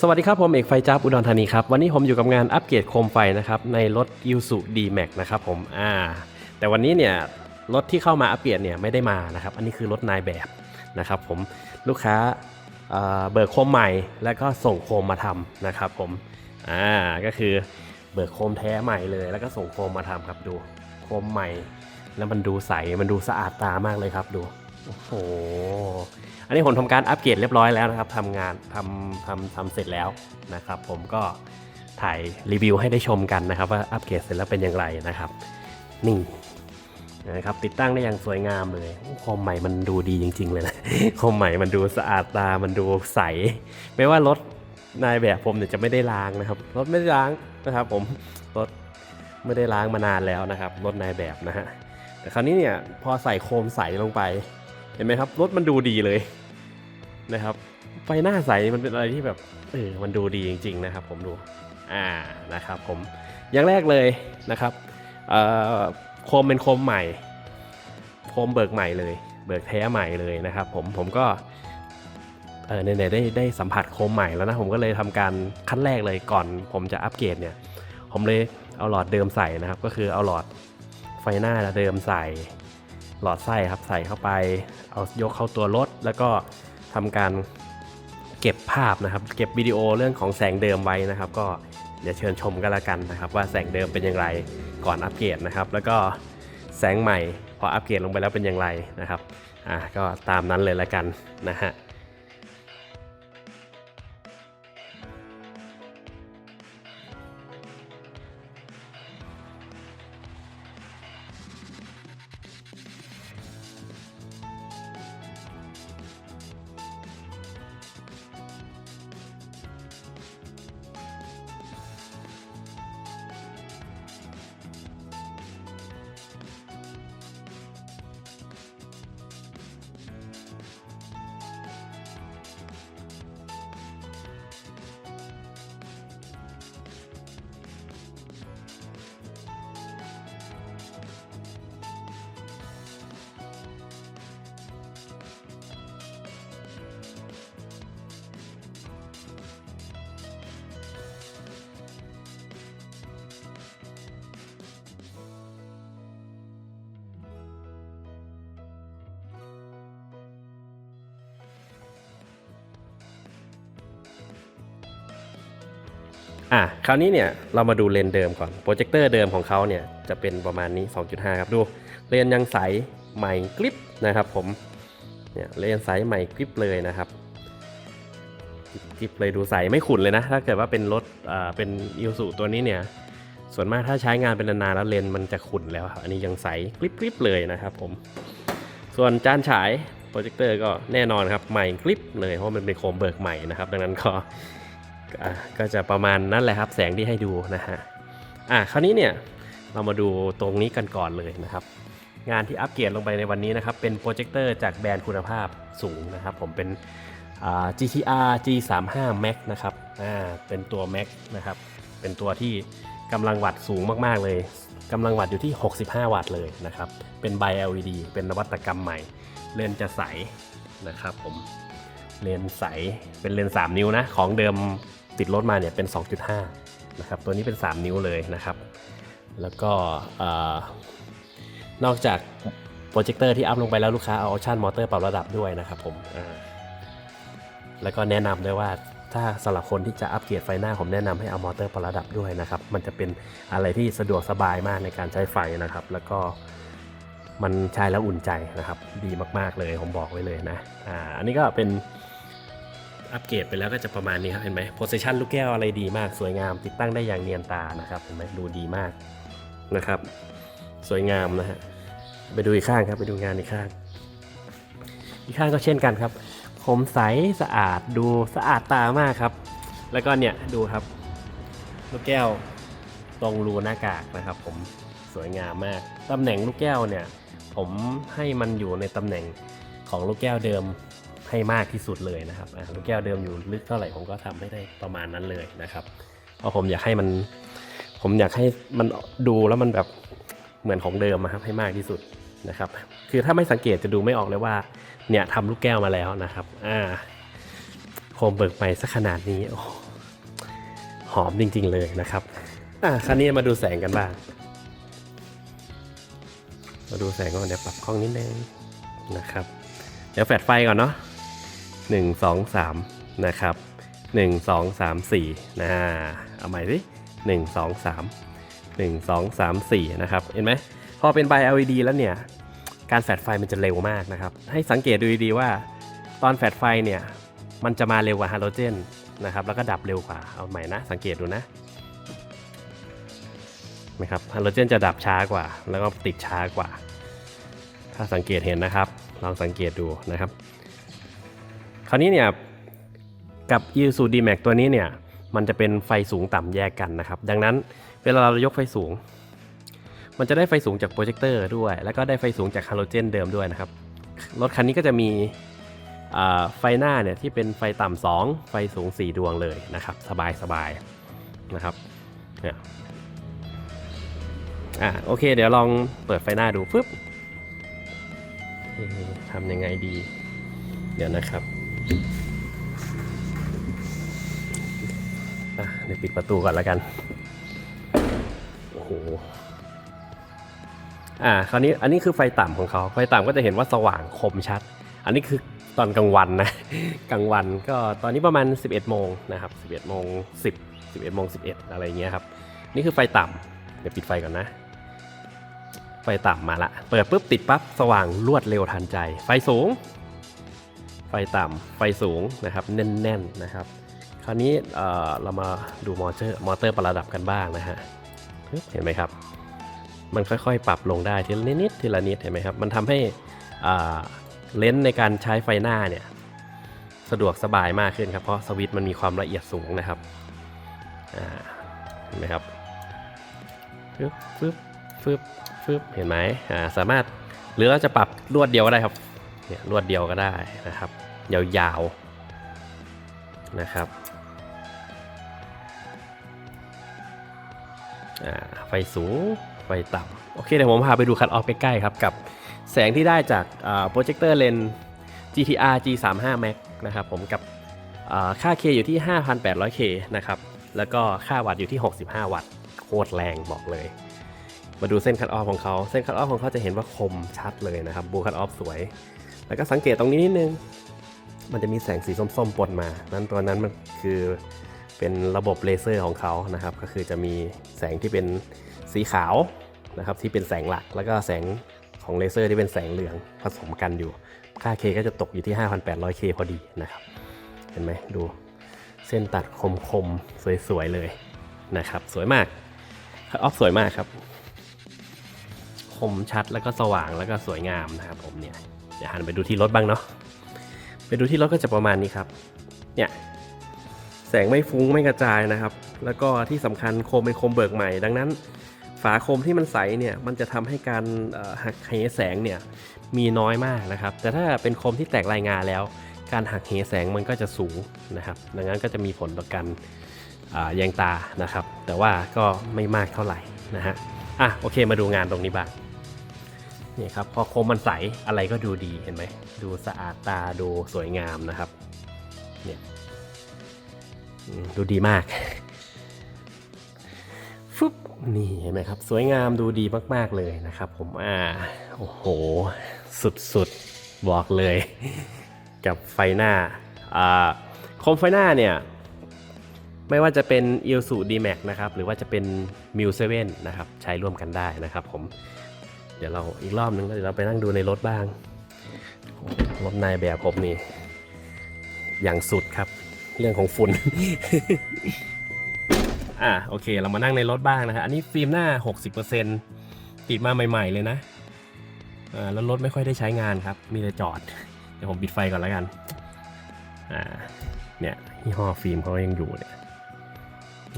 สวัสดีครับ ผมเอกไฟจับอุดรธานีครับ วันนี้ผมอยู่กับงานอัปเกรดโคมไฟนะครับ ในรถ i s u d m a x นะครับผมอ่าแต่วันนี้เนี่ยรถที่เข้ามาอัปเกรดเนี่ยไม่ได้มานะครับ อันนี้คือรถนายแบบนะครับผมลูกค้าเอ่อเบิกโคมใหม่แล้วก็ส่งโคมมาทำนะครับผมอ่าก็คือเบิกโคมแท้ใหม่เลยแล้วก็ส่งโคมมาทำครับดูโคมใหม่ แล้วมันดูใสมันดูสะอาดตามากเลยครับดูโอ้โห อันนี้ผมทำการอัปเกรดเรียบร้อยแล้วนะครับทำงานทำทำทำเสร็จแล้วนะครับ ผมก็ถ่ายรีวิวให้ได้ชมกันนะครับ ว่าอัปเกรดเสร็จแล้วเป็นอย่างไรนะครับ นี่นะครับติดตั้งได้อย่างสวยงามเลยคอมใหม่มันดูดีจริง ๆ เลยนะคอมใหม่มันดูสะอาดตา มันดูใส ไม่ว่ารถนายแบบผมเนี่ยจะไม่ได้ล้างนะครับ รถไม่ได้ล้างนะครับ ผมรถไม่ได้ล้างมานานแล้วนะครับ รถนายแบบนะฮะแต่คราวนี้เนี่ยพอใส่โคมใสลงไป เห็นไหมครับ รถมันดูดีเลยนะครับไฟหน้าใสมันเป็นอะไรที่แบบเออมันดูดีจริง ๆ นะครับ ผมดูอ่านะครับผมอย่างแรกเลยนะครับโคมเป็นโคมใหม่ โคมเบิกใหม่เลย เบิกแท้ใหม่เลยนะครับ ผมผมก็เออเนี่ยได้ได้สัมผัสโคมใหม่แล้วนะผมก็เลยทำการขั้นแรกเลยก่อนผมจะอัปเกรดเนี่ย ผมเลยเอาหลอดเดิมใส่นะครับ ก็คือเอาหลอดไฟหน้าเดิมใส่ หลอดไส้ครับใส่เข้าไป เอายกเข้าตัวรถ แล้วก็ทำการเก็บภาพนะครับ เก็บวิดีโอเรื่องของแสงเดิมไว้นะครับ ก็เดี๋ยวเชิญชมกันละกันนะครับ ว่าแสงเดิมเป็นอย่างไรก่อนอัปเกรดนะครับ แล้วก็แสงใหม่พออัปเกรดลงไปแล้วเป็นอย่างไรนะครับอ่าก็ตามนั้นเลยละกันนะฮะ อะคราวนี้เนี่ยเรามาดูเลนเดิมก่อนโปรเจคเตอร์เดิมของเขาเนี่ยจะเป็นประมาณนี้ 2.5 ครับดูเลนยังใสใหม่กริปนะครับผมเนี่ยเลนใสใหม่กริปเลยนะครับกริปเลยดูใสไม่ขุ่นเลยนะ ถ้าเกิดว่าเป็นรถอ่าเป็นอิลสุตัวนี้เนี่ยส่วนมากถ้าใช้งานเป็นนานๆแล้วเลนมันจะขุ่นแล้วครับอันนี้ยังใสกริปกริปเลยนะครับผมส่วนจานฉายโปรเจคเตอร์ก็แน่นอนครับใหม่กริปเลยเพราะมันเป็นโคมเบิกใหม่นะครับ ดังนั้นก็ อะก็จะประมาณนั้นแหละครับแสงที่ให้ดูนะฮะอะคราวนี้เนี่ยเรามาดูตรงนี้กันก่อนเลยนะครับ งานที่อัปเกรดลงไปในวันนี้นะครับเป็นโปรเจคเตอร์จากแบรนด์คุณภาพสูงนะครับผมเป็นอ่า GTR G35 Max นะครับอ่าเป็นตัว Max นะครับเป็นตัวที่กำลังวัตต์สูงมากๆเลยกำลังวัตต์อยู่ที่ 65 วัตต์เลยนะครับเป็น Bi LED เป็นนวัตกรรมใหม่ เลนจะใสนะครับผมเลนใสเป็นเลนส์3นิ้วนะของเดิม ติดรถมาเนี่ยเป็น 2.5 นะครับ ตัวนี้เป็น 3 นิ้วเลยนะครับ แล้วก็อนอกจากโปรเจคเตอร์ที่อัพลงไปแล้วลูกค้าเอาออชั่นมอเตอร์ปรับระดับด้วยนะครับผมแล้วก็แนะนำด้วยว่าถ้าสำหรับคนที่จะอัปเกรดไฟหน้าผมแนะนำให้เอามอเตอร์ปรับระดับด้วยนะครับ มันจะเป็นอะไรที่สะดวกสบายมากในการใช้ไฟนะครับ แล้วก็มันใช้แล้วอุ่นใจนะครับ ดีมากๆเลยผมบอกไว้เลยนะอ่าอันนี้ก็เป็น อัปเกรดไปแล้วก็จะประมาณนี้ครับเห็นไหมโพสชันลูกแก้วอะไรดีมาก สวยงามติดตั้งได้อย่างเนียนตานะครับเห็นไหมดูดีมากนะครับ สวยงามนะฮะไปดูอีกข้างครับไปดูงานอีกข้าง อีกข้างก็เช่นกันครับคมใสสะอาดดูสะอาดตามากครับ แล้วก็เนี่ยดูครับลูกแก้วตรงรูหน้ากากนะครับ ผมสวยงามมากตำแหน่งลูกแก้วเนี่ย ผมให้มันอยู่ในตำแหน่งของลูกแก้วเดิม ให้มากที่สุดเลยนะครับลูกแก้วเดิมอยู่ลึกเท่าไหร่ผมก็ทำให้ได้ประมาณนั้นเลยนะครับเพราะผมอยากให้มัน ผมอยากให้มันดูแล้วมันแบบเหมือนของเดิมอะครับให้มากที่สุดนะครับ คือถ้าไม่สังเกตจะดูไม่ออกเลยว่า เนี่ยทำลูกแก้วมาแล้วนะครับอ่าโคมเบิกไปสักขนาดนี้โอ้หอมจริง ๆ เลยนะครับอะคราวนี้มาดูแสงกันบ้าง มาดูแสงก่อนเดี๋ยวปรับกล้องนิดนึงนะครับ เดี๋ยวแฟลชไฟก่อนเนาะ หนึ่งสองสามนะครับหนึ่งสองสามสี่นะเอาใหม่สิหนึ่งสองสามหนึ่งสองสามสี่นะครับ เห็นไหมพอเป็นไบ LED แล้วเนี่ย การแฟลชไฟมันจะเร็วมากนะครับ ให้สังเกตดูดีๆว่า ตอนแฟลชไฟเนี่ย มันจะมาเร็วกว่าฮาโลเจนนะครับ แล้วก็ดับเร็วกว่า เอาใหม่นะ สังเกตดูนะไหมครับฮาโลเจนจะดับช้ากว่า แล้วก็ติดช้ากว่า ถ้าสังเกตเห็นนะครับ ลองสังเกตดูนะครับ คราวนี้เนี่ยกับ e s u d m a x ตัวนี้เนี่ยมันจะเป็นไฟสูงต่ำแยกกันนะครับ ดังนั้นเวลาเรายกไฟสูง มันจะได้ไฟสูงจากโปรเจคเตอร์ด้วย แล้วก็ได้ไฟสูงจากฮาโลเจนเดิมด้วยนะครับ รถคันนี้ก็จะมีไฟหน้าเนี่ยที่เป็นไฟต่ำสองไฟสูง 4 ดวงเลยนะครับ สบายสบายนะครับเนี่ยอะโอเค เดี๋ยวลองเปิดไฟหน้าดูฟึบเอ๊ะทำยังไงดี เดี๋ยวนะครับ เดี๋ยวปิดประตูก่อนแล้วกัน โอ้โห อ่า คราวนี้อันนี้คือไฟต่ำของเขา ไฟต่ำก็จะเห็นว่าสว่างคมชัด อันนี้คือตอนกลางวันนะ กลางวันก็ตอนนี้ประมาณ 11 โมงนะครับ 11 โมง 10 11โมง11 อะไรเงี้ยครับ นี่คือไฟต่ำเดี๋ยวปิดไฟก่อนนะ ไฟต่ำมาละ เปิดปุ๊บติดปั๊บสว่างรวดเร็วทันใจ ไฟสูง ฟต่ำไฟสูงนะครับแน่นๆนะครับคราวนี้เรามาดูมอเตอร์มอเตอร์ประดับกันบ้างนะฮะเห็นไหมครับ มันค่อยๆ ปรับลงได้ทีละนิดๆทีละนิดเห็นไหมครับ มันทำให้เลนส์ในการใช้ไฟหน้าเนี่ยสะดวกสบายมากขึ้นครับเพราะสวิตช์มันมีความละเอียดสูงนะครับเห็นไหมครับฟึบฟึบฟึบฟึบเห็นไหมสามารถหรือเราจะปรับลวดเดียวก็ได้ครับเนี่ยลวดเดียวก็ได้นะครับ ยาวๆนะครับไฟสูง ไฟต่ำโอเคเดี๋ยวผมพาไปดูคัดออฟใกล้ๆครับ กับแสงที่ได้จากโปรเจคเตอร์เลน GTR G35 Max นะครับผมกับค่า K อยู่ที่ 5,800K นะครับ แล้วก็ค่าวัตต์อยู่ที่ 65 วัตต์ โคตรแรงบอกเลย มาดูเส้นคัดออฟของเขา เส้นคัดออฟของเขาจะเห็นว่าคมชัดเลยนะครับ บูคัดออฟสวย แล้วก็สังเกตตรงนี้นิดนึง มันจะมีแสงสีส้มๆปนมา นั้นตัวนั้นมันคือเป็นระบบเลเซอร์ของเขานะครับ ก็คือจะมีแสงที่เป็นสีขาวนะครับที่เป็นแสงหลัก แล้วก็แสงของเลเซอร์ที่เป็นแสงเหลืองผสมกันอยู่ ค่า K ก็จะตกอยู่ที่ 5,800K พอดีนะครับ เห็นไหมดูเส้นตัดคมๆ สวยๆ เลยนะครับ สวยมากคัดออฟสวยมากครับ คมชัดแล้วก็สว่างแล้วก็สวยงามนะครับผมเนี่ยเดี๋ยวหันไปดูที่รถบ้างเนาะ ดูที่รถก็จะประมาณนี้ครับ เนี่ย แสงไม่ฟุ้งไม่กระจายนะครับ แล้วก็ที่สำคัญโคมเป็นโคมเบิกใหม่ ดังนั้น ฝาโคมที่มันใสเนี่ยมันจะทำให้การหักเหแสงเนี่ยมีน้อยมากนะครับ แต่ถ้าเป็นโคมที่แตกรายงานแล้ว การหักเหแสงมันก็จะสูงนะครับ ดังนั้นก็จะมีผลต่อการอ่าแยงตานะครับ แต่ว่าก็ไม่มากเท่าไหร่นะฮะอะโอเคมาดูงานตรงนี้บ้าง นี่ครับพอโคมมันใสอะไรก็ดูดีเห็นไหม ดูสะอาดตาดูสวยงามนะครับเนี่ยดูดีมากฟึบนี่เห็นไหมครับ สวยงามดูดีมาก ๆ เลยนะครับ ผมอ่าโอ้โห สุด ๆ บอกเลย กับไฟหน้าอ่าโคมไฟหน้าเนี่ย ไม่ว่าจะเป็น i l s u D-Max นะครับ หรือว่าจะเป็น m u 7นะครับ ใช้ร่วมกันได้นะครับผม ดี๋ยวเราอีกรอบนึงแล้วเดี๋ยวเราไปนั่งดูในรถบ้าง รถนายแบบผมนี่อย่างสุดครับ เรื่องของฝุ่น อะโอเค เรามานั่งในรถบ้างนะฮะอันนี้ฟิล์มหน้า 60%ติดมาใหม่ ๆ เลยนะอ่าแล้วรถไม่ค่อยได้ใช้งานครับ มีแต่จอด เดี๋ยวผมปิดไฟก่อนแล้วกันอ่าเนี่ยยี่ห้อฟิล์มเขายังอยู่เนี่ย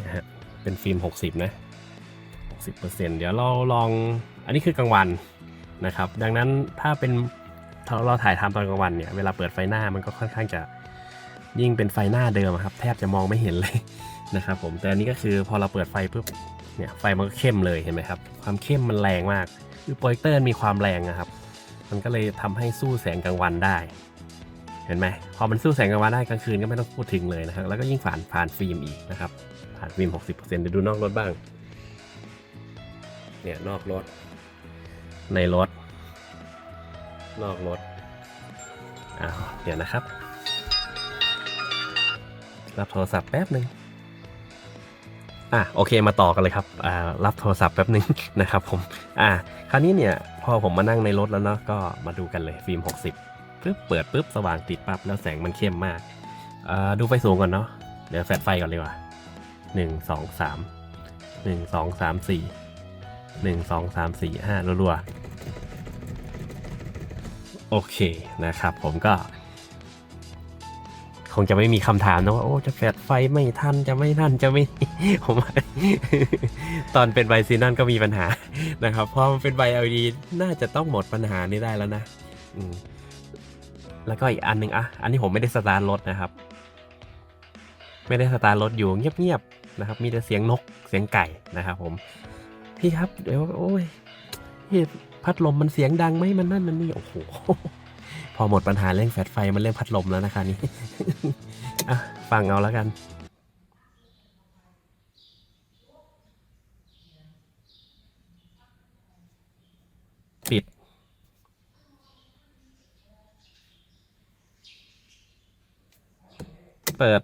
นะฮะเป็นฟิล์ม 60 นะ 60%เดี๋ยวเราลอง อันนี้คือกลางวันนะครับ ดังนั้นถ้าเป็นเราถ่ายทำตอนกลางวันเนี่ย เวลาเปิดไฟหน้ามันก็ค่อนข้างจะยิ่งเป็นไฟหน้าเดิมครับ แทบจะมองไม่เห็นเลยนะครับผมแต่อันนี้ก็คือพอเราเปิดไฟปุ๊บเนี่ยไฟมันก็เข้มเลยเห็นไหมครับ ความเข้มมันแรงมากคือโปรเจคเตอร์มีความแรงนะครับ มันก็เลยทำให้สู้แสงกลางวันได้ เห็นไหมพอมันสู้แสงกลางวันได้กลางคืนก็ไม่ต้องพูดถึงเลยนะครับแล้วก็ยิ่งผ่านผ่านฟิล์มอีกนะครับผ่านฟิล์ม 60%เดี๋ยวดูนอกรถบ้าง เนี่ยนอกรถ ในรถ นอกรถอ้าวเดี๋ยวนะครับ รับโทรศัพท์แป๊บหนึ่งอะโอเคมาต่อกันเลยครับอ่ารับโทรศัพท์แป๊บหนึ่งนะครับผมอะคราวนี้เนี่ยพอผมมานั่งในรถแล้วเนาะก็มาดูกันเลยฟิล์ม 60ปึ๊บเปิดปึ๊บสว่างติดปั๊บแล้วแสงมันเข้มมากอ่าดูไฟสูงก่อนเนาะเดี๋ยวแฟลชไฟก่อนเลยว่ะหนึ่งสองสามหนึ่งสองสามสี่ หนึ่งสองสามสี่ห้ารัวๆ โอเคนะครับผมก็ คงจะไม่มีคำถามนะว่าโอ้จะแฟดไฟไม่ทันจะไม่ทันจะไม่ผมตอนเป็นใบซีนั่นก็มีปัญหานะครับพอมันเป็นใบ LED น่าจะต้องหมดปัญหานี้ได้แล้วนะแล้วก็อีกอันหนึ่งอะ อันนี้ผมไม่ได้สตาร์ทรถนะครับ ไม่ได้สตาร์ทรถอยู่เงียบๆนะครับ มีแต่เสียงนกเสียงไก่นะครับผม พี่ครับ เดี๋ยวโอ้ยพี่พัดลมมันเสียงดังไหมมันนั่นมันนี่โอ้โหพอหมดปัญหาเรื่องแฟลชไฟมันเรื่องพัดลมแล้วนะคะนี่ฟังเอาแล้วกันปิด เปิด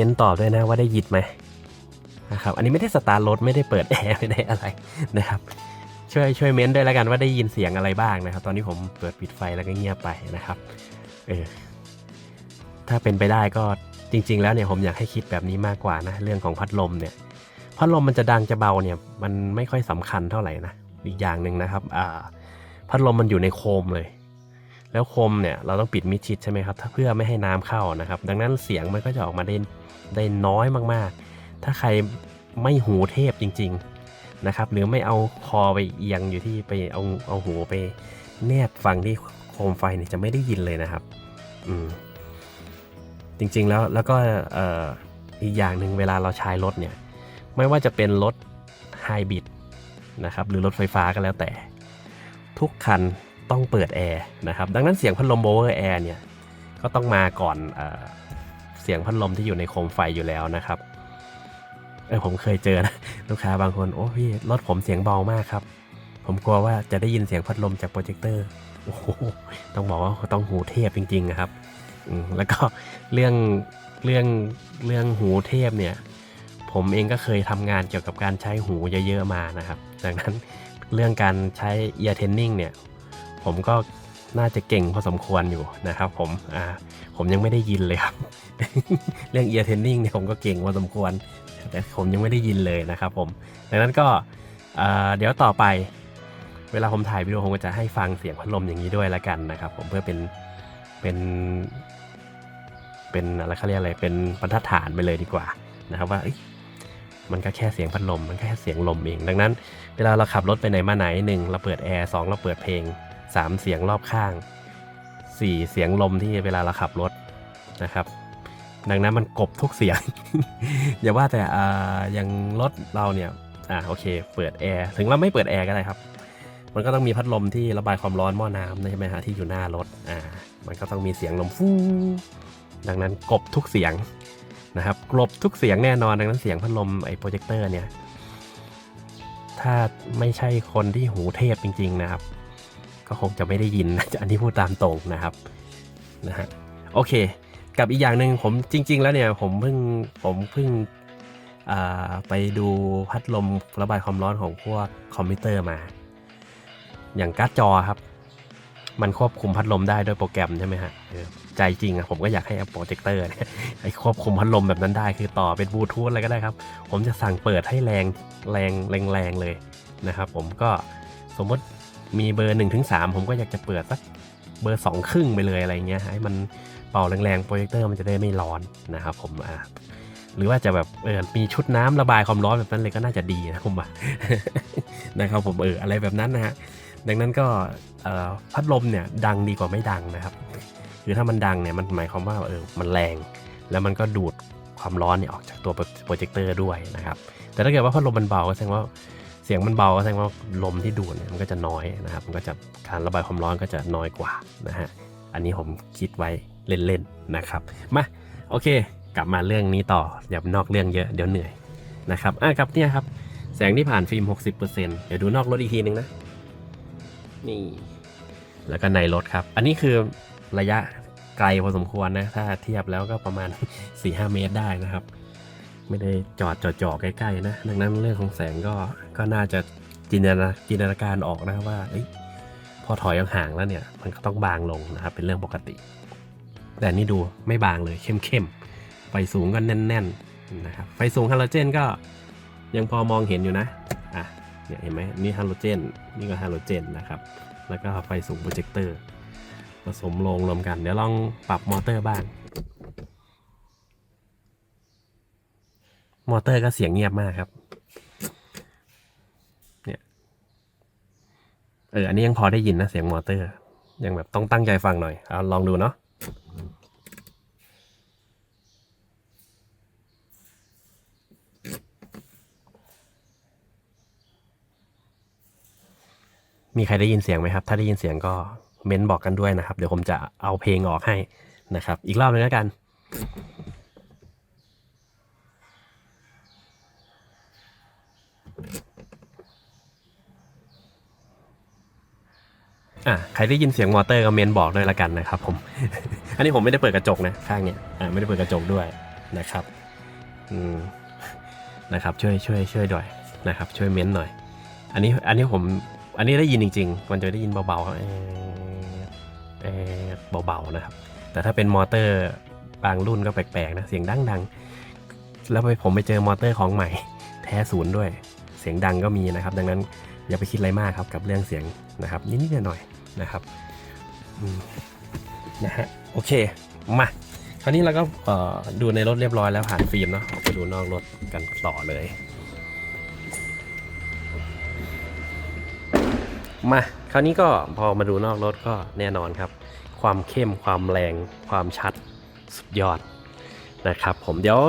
ม้นตอบด้วยนะว่าได้ยินไหมนะครับ อันนี้ไม่ได้สตาร์รถไม่ได้เปิดแอร์ไม่ได้อะไรนะครับ ช่วยช่วยเม้นด้วยแล้วกันว่าได้ยินเสียงอะไรบ้างนะครับ ตอนนี้ผมเปิดปิดไฟแล้วก็เงียบไปนะครับ เออ ถ้าเป็นไปได้ก็จริง ๆ แล้วเนี่ยผมอยากให้คิดแบบนี้มากกว่านะเรื่องของพัดลมเนี่ย พัดลมมันจะดังจะเบาเนี่ย มันไม่ค่อยสำคัญเท่าไหร่นะอีกอย่างหนึ่งนะครับ อ่า พัดลมมันอยู่ในโคมเลย แล้วโคมเนี่ยเราต้องปิดมิดชิดใช่ไหมครับ ถ้าเพื่อไม่ให้น้ำเข้านะครับ ดังนั้นเสียงมันก็จะออกมาได้ ได้น้อยมากๆ ถ้าใครไม่หูเทพจริง ๆนะครับ หรือไม่เอาคอไปเอียงอยู่ที่ไปเอาเอาหูไปแนบฟังที่โคมไฟเนี่ยจะไม่ได้ยินเลยนะครับ อืมจริงๆแล้วแล้วก็เอ่ออีกอย่างหนึ่งเวลาเราใช้รถเนี่ย ไม่ว่าจะเป็นรถไฮบริดนะครับ หรือรถไฟฟ้าก็แล้วแต่ ทุกคันต้องเปิดแอร์นะครับ ดังนั้นเสียงพัดลมโบเวอร์แอร์เนี่ย ก็ต้องมาก่อนอ สียงพัดลมที่อยู่ในโคมไฟอยู่แล้วนะครับ เออผมเคยเจอนะลูกค้าบางคนโอ้พี่รถผมเสียงเบามากครับ ผมกลัวว่าจะได้ยินเสียงพัดลมจากโปรเจคเตอร์โอ้โหต้องบอกว่าต้องหูเทพจริงๆนะครับอืมแล้วก็เรื่องเรื่องเรื่องหูเทพเนี่ย ผมเองก็เคยทำงานเกี่ยวกับการใช้หูเยอะๆมานะครับ ดังนั้นเรื่องการใช้ ear training เนี่ย ผมก็ น่าจะเก่งพอสมควรอยู่นะครับผมอ่าผมยังไม่ได้ยินเลยครับ เรื่อง ear training เนี่ยผมก็เก่งพอสมควร แต่ผมยังไม่ได้ยินเลยนะครับผมดังนั้นก็เดี๋ยวต่อไป เวลาผมถ่ายวิดีโอผมก็จะให้ฟังเสียงพัดลมอย่างนี้ด้วยละกันนะครับผมเพื่อเป็นเป็นเป็นอะไรเขาเรียกอะไรเป็นบรรทัดฐานไปเลยดีกว่านะครับว่ามันก็แค่เสียงพัดลม มันก็แค่เสียงลมเอง ดังนั้น เวลาเราขับรถไปไหนมาไหนหนึ่งเราเปิดแอร์สองเราเปิดเพลง สามเสียงรอบข้างสี่เสียงลมที่เวลาเราขับรถนะครับ ดังนั้นมันกบทุกเสียง อย่าว่าแต่อ่าย่างรถเราเนี่ยอ่าโอเค เปิดแอร์ถึงเราไม่เปิดแอร์ก็ได้ครับ มันก็ต้องมีพัดลมที่ระบายความร้อนหม้อน้ำใช่ไหมฮะที่อยู่หน้ารถอ่ามันก็ต้องมีเสียงลมฟูดังนั้นกบทุกเสียงนะครับกลบทุกเสียงแน่นอนดังนั้นเสียงพัดลมไอ้โปรเจคเตอร์เนี่ยถ้าไม่ใช่คนที่หูเทพจริง ๆ นะครับ ก็คงจะไม่ได้ยินนะอันนี้พูดตามตรงนะครับนะฮะโอเค กับอีกอย่างหนึ่งผมจริง ๆ แล้วเนี่ยผมเพิ่งผมเพิ่งไปดูพัดลมระบายความร้อนของพวกคอมพิวเตอร์มา อย่างการ์ดจอครับ มันควบคุมพัดลมได้ด้วยโปรแกรมใช่ไหมฮะใจจริงอะผมก็อยากให้โปรเจคเตอร์ไอ้ควบคุมพัดลมแบบนั้นได้ คือต่อเป็นบลูทูธอะไรก็ได้ครับ ผมจะสั่งเปิดให้แรงแรงแรงแรงเลยนะครับ ผมก็สมมติ มีเบอร์1นถึงสผมก็อยากจะเปิดสักเบอร์สองครึ่งไปเลยอะไรเงี้ยให้มันเป่าแรงๆโปรเจคเตอร์มันจะได้ไม่ร้อนนะครับผมอ่าหรือว่าจะแบบเออมีชุดน้ำระบายความร้อนแบบนั้นเลยก็น่าจะดีนะผมว่านะครับผมเอออะไรแบบนั้นนะฮะดังนั้นก็พัดลมเนี่ยดังดีกว่าไม่ดังนะครับคือถ้ามันดังเนี่ยมันหมายความว่าเออมันแรง แล้วมันก็ดูดความร้อนเนี่ยออกจากตัวโปรเจคเตอร์ด้วยนะครับแต่ถ้าเกิดว่าพัดลมมันเบาก็แสดงว่า สียงมันเบาก็แสดงว่าลมที่ดูดเนี่ยมันก็จะน้อยนะครับ มันก็จะการระบายความร้อนก็จะน้อยกว่านะฮะ อันนี้ผมคิดไว้เล่นๆนะครับ มาโอเค กลับมาเรื่องนี้ต่ออย่านอกเรื่องเยอะเดี๋ยวเหนื่อยนะครับอะครับเนี่ยครับ แสงที่ผ่านฟิล์ม 60%เดี๋ยวดูนอกรถอีกทีนึงนะ นี่ แล้วก็ในรถครับ อันนี้คือระยะไกลพอสมควรนะ ถ้าเทียบแล้วก็ประมาณ 4-5 เมตรได้นะครับ ไม่ได้จอดจอดจอใกล้ๆนะ ดังนั้นเรื่องของแสงก็ ก็น่าจะจินตนาจินตนาการออกนะว่าเอ้ยพอถอยห่างแล้วเนี่ย มันก็ต้องบางลงนะครับ เป็นเรื่องปกติ แต่นี่ดูไม่บางเลยเข้มๆไฟสูงก็แน่น ๆนะครับไฟสูงฮาโลเจนก็ยังพอมองเห็นอยู่นะอะเนี่ยเห็นไหมนี่ฮาโลเจนนี่ก็ฮาโลเจนนะครับแล้วก็ไฟสูงโปรเจคเตอร์ผสมลงรวมกัน เดี๋ยวลองปรับมอเตอร์บ้าง มอเตอร์ก็เสียงเงียบมากครับ เนี่ย เอออันนี้ยังพอได้ยินนะเสียงมอเตอร์ ยังแบบต้องตั้งใจฟังหน่อยเอาลองดูเนาะมีใครได้ยินเสียงไหมครับ ถ้าได้ยินเสียงก็เม้นบอกกันด้วยนะครับ เดี๋ยวผมจะเอาเพลงออกให้นะครับ อีกรอบนึงแล้วกัน อะใครได้ยินเสียงมอเตอร์ก็เมนบอกด้วยละกันนะครับผม อันนี้ผมไม่ได้เปิดกระจกนะข้างเนี้ยอ่าไม่ได้เปิดกระจกด้วยนะครับอืมนะครับช่วยช่วยช่วยด้วยนะครับ ช่วยเม้นหน่อย อันนี้อันนี้ผมอันนี้ได้ยินจริง ๆ มันจะได้ยินเบาๆเออเออเบาๆนะครับ แต่ถ้าเป็นมอเตอร์บางรุ่นก็แปลกๆนะเสียงดังๆแล้วไปผมไปเจอมอเตอร์ของใหม่ แท้ศูนย์ด้วย เสียงดังก็มีนะครับ ดังนั้น อย่าไปคิดอะไรมากครับกับเรื่องเสียงนะครับนิดๆหน่อยๆนะครับนะฮะโอเคมาคราวนี้เราก็ดูในรถเรียบร้อยแล้วผ่านฟิล์มเนาะออกไปดูนอกรถกันต่อเลย มาคราวนี้ก็พอมาดูนอกรถก็แน่นอนครับ ความเข้มความแรงความชัดสุดยอดนะครับ ผมเดี๋ยว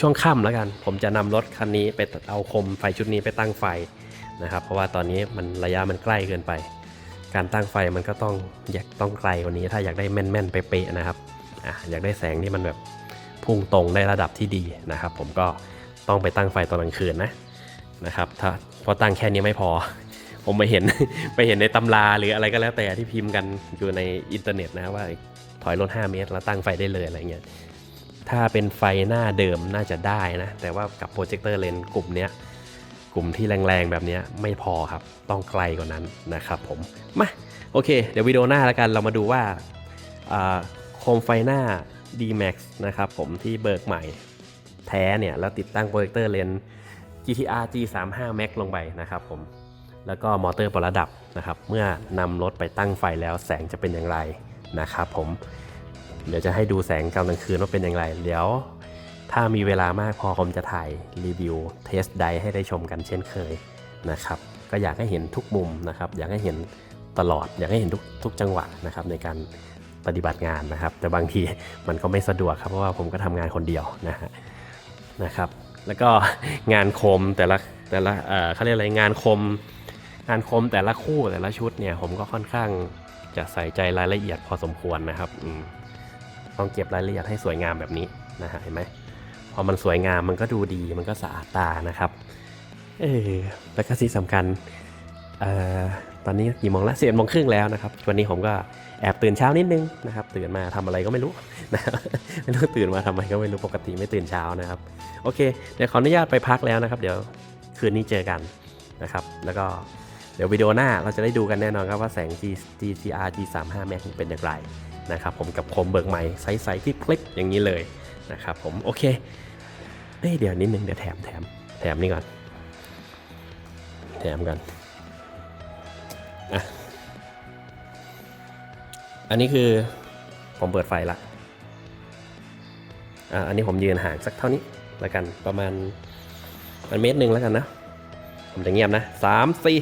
ช่วงค่ำแล้วกัน ผมจะนำรถคันนี้ไปเอาคมไฟชุดนี้ไปตั้งไฟ นะครับ เพราะว่าตอนนี้มันระยะมันใกล้เกินไป การตั้งไฟมันก็ต้องอยากต้องไกลกว่านี้ ถ้าอยากได้แม่นๆเป๊ะๆนะครับอะอยากได้แสงที่มันแบบพุ่งตรงได้ระดับที่ดีนะครับ ผมก็ต้องไปตั้งไฟตอนกลางคืนนะนะครับ ถ้าพอตั้งแค่นี้ไม่พอ ผมไปเห็นไปเห็นในตำราหรืออะไรก็แล้วแต่ที่พิมพ์กันอยู่ในอินเทอร์เน็ตนะว่าถอยรถ5เมตรแล้วตั้งไฟได้เลยอะไรเงี้ยถ้าเป็นไฟหน้าเดิมน่าจะได้นะ แต่ว่ากับโปรเจคเตอร์เลนส์กลุ่มเนี้ย กลุ่มที่แรงๆแบบนี้ไม่พอครับ ต้องไกลกว่านั้นนะครับผม มา โอเค เดี๋ยววิดีโอหน้าแล้วกันเรามาดูว่าอ่าโคมไฟหน้า D-Max นะครับผมที่เบิกใหม่แท้เนี่ย แล้วติดตั้งโปรเจคเตอร์เลนส์ GTR G35 Max ลงไปนะครับผม แล้วก็มอเตอร์ประดับนะครับ เมื่อนำรถไปตั้งไฟแล้วแสงจะเป็นอย่างไรนะครับผม เดี๋ยวจะให้ดูแสงกลางคืนว่าเป็นอย่างไร เดี๋ยว ถ้ามีเวลามากพอผมจะถ่ายรีวิวเทสไดให้ได้ชมกันเช่นเคยนะครับ ก็อยากให้เห็นทุกมุมนะครับ อยากให้เห็นตลอด อยากให้เห็นทุกทุกจังหวะนะครับในการปฏิบัติงานนะครับ แต่บางทีมันก็ไม่สะดวกครับเพราะว่าผมก็ทำงานคนเดียวนะฮะนะครับ แล้วก็งานคมแต่ละแต่ละเออเขาเรียกอะไรงานคม งานคมแต่ละคู่แต่ละชุดเนี่ยผมก็ค่อนข้างจะใส่ใจรายละเอียดพอสมควรนะครับต้องเก็บรายละเอียดให้สวยงามแบบนี้นะฮะเห็นไหม พอมันสวยงามมันก็ดูดีมันก็สะอาดตานะครับเออแล้วก็ที่งสำคัญเอ่อตอนนี้กี่โมงแล้วสิบเอ็ดโมงครึ่งแล้วนะครับวันนี้ผมก็แอบตื่นเช้านิดนึงนะครับ ตื่นมาทำอะไรก็ไม่รู้นะไม่รู้ตื่นมาทำไมก็ไม่รู้ปกติไม่ตื่นเช้านะครับ โอเค เดี๋ยวขออนุญาตไปพักแล้วนะครับ เดี๋ยวคืนนี้เจอกันนะครับ แล้วก็เดี๋ยววิดีโอหน้าเราจะได้ดูกันแน่นอนครับว่าแสง G GTR G35 Max เป็นอย่างไรนะครับ ผมกับคมเบิกใหม่ใสๆคลิกๆอย่างนี้เลยนะครับ ผมโอเค เอ้ยเดี๋ยวนิดนึงเดี๋ยวแถมแถมแถมนี่ก่อน แถมกันอะอันนี้คือผมเปิดไฟละอ่าอันนี้ผมยืนห่างสักเท่านี้แล้วกันประมาณมันเมตรหนึ่งแล้วกันนะ ผมจะเงียบนะสามสี่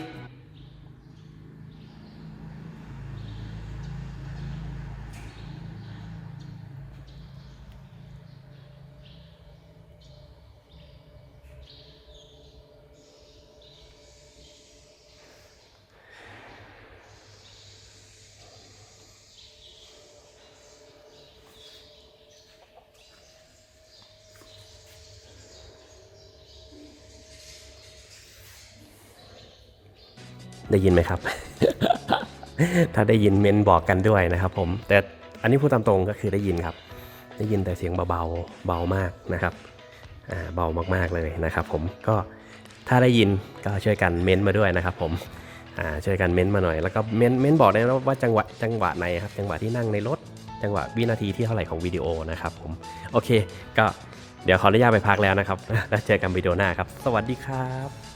ได้ยินไหมครับ ถ้าได้ยินเมนบอกกันด้วยนะครับผม แต่อันนี้พูดตามตรงก็คือได้ยินครับ ได้ยินแต่เสียงเบาๆ เบามากนะครับอ่าเบามากๆเลยนะครับ ผม ก็ถ้าได้ยินก็ช่วยกันเม้นมาด้วยนะครับ ผมอ่าช่วยกันเม้นมาหน่อย แล้วก็เม้นเม้นบอกได้นะว่าจังหวะจังหวะไหนครับ จังหวะที่นั่งในรถ จังหวะวินาทีที่เท่าไหร่ของวิดีโอนะครับผม โอเค ก็เดี๋ยวขออนุญาตไปพักแล้วนะครับ แล้วเจอกันวิดีโอหน้าครับ สวัสดีครับ